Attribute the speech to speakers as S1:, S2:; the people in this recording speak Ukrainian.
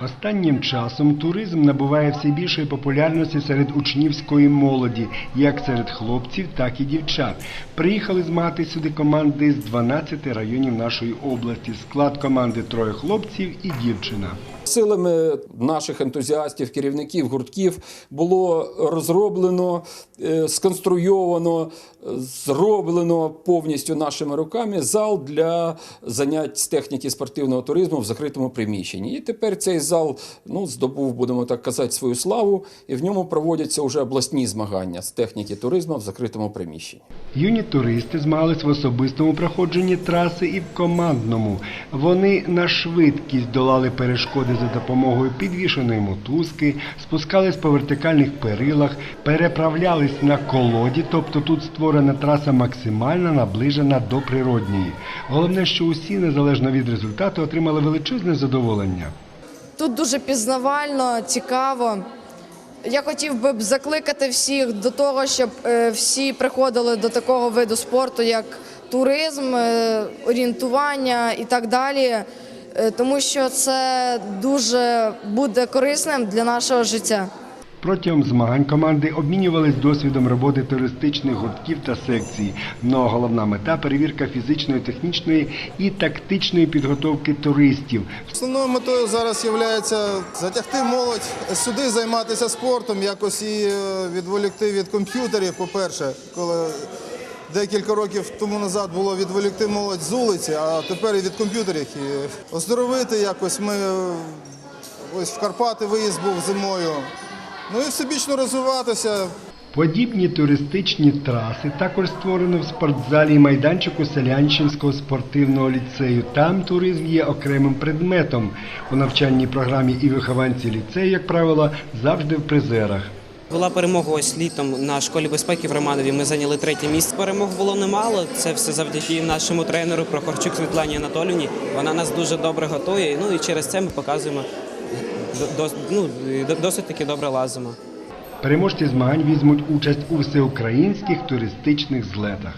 S1: Останнім часом туризм набуває все більшої популярності серед учнівської молоді, як серед хлопців, так і дівчат. Приїхали змагати сюди команди з 12 районів нашої області. Склад команди троє хлопців і дівчина.
S2: Силами наших ентузіастів, керівників гуртків було розроблено, е, сконструйовано, зроблено повністю нашими руками зал для занять з техніки спортивного туризму в закритому приміщенні. І тепер цей зал ну, здобув, будемо так казати, свою славу, і в ньому проводяться вже обласні змагання з техніки туризму в закритому приміщенні.
S1: Юні туристи змагались в особистому проходженні траси і в командному. Вони на швидкість долали перешкоди за допомогою підвішеної мотузки, спускались по вертикальних перилах, переправлялись на колоді, тобто тут створена траса максимально наближена до природньої. Головне, що усі, незалежно від результату, отримали величезне задоволення.
S3: Тут дуже пізнавально, цікаво. Я хотів би закликати всіх до того, щоб е, всі приходили до такого виду спорту, як туризм, е, орієнтування і так далі, тому що це дуже буде корисним для нашого життя.
S1: Протягом змагань команди обмінювались досвідом роботи туристичних гуртків та секцій. Но головна мета перевірка фізичної, технічної і тактичної підготовки туристів.
S4: Основною метою зараз є затягти молодь сюди займатися спортом, якось і е, відволікти від комп'ютерів. По-перше, коли декілька років тому назад було відволікти молодь з вулиці, а тепер і від комп'ютерів. Оздоровити якось ми ось в Карпати виїзд був зимою. Ну і всебічно розвиватися,
S1: Подібні туристичні траси також створено в спортзалі майданчику Селянщинського спортивного ліцею. Там туризм є окремим предметом. У навчальній програмі і вихованці ліцею, як правило, завжди в призерах.
S5: Була перемога ось літом на школі безпеки в Романові. Ми зайняли третє місце. Перемог було немало. Це все завдяки нашому тренеру Прохорчук Світлані Анатолівні. Вона нас дуже добре готує. Ну і через це ми показуємо ну, до- досить таки добре лазимо.
S1: Переможці змагань візьмуть участь у всеукраїнських туристичних злетах.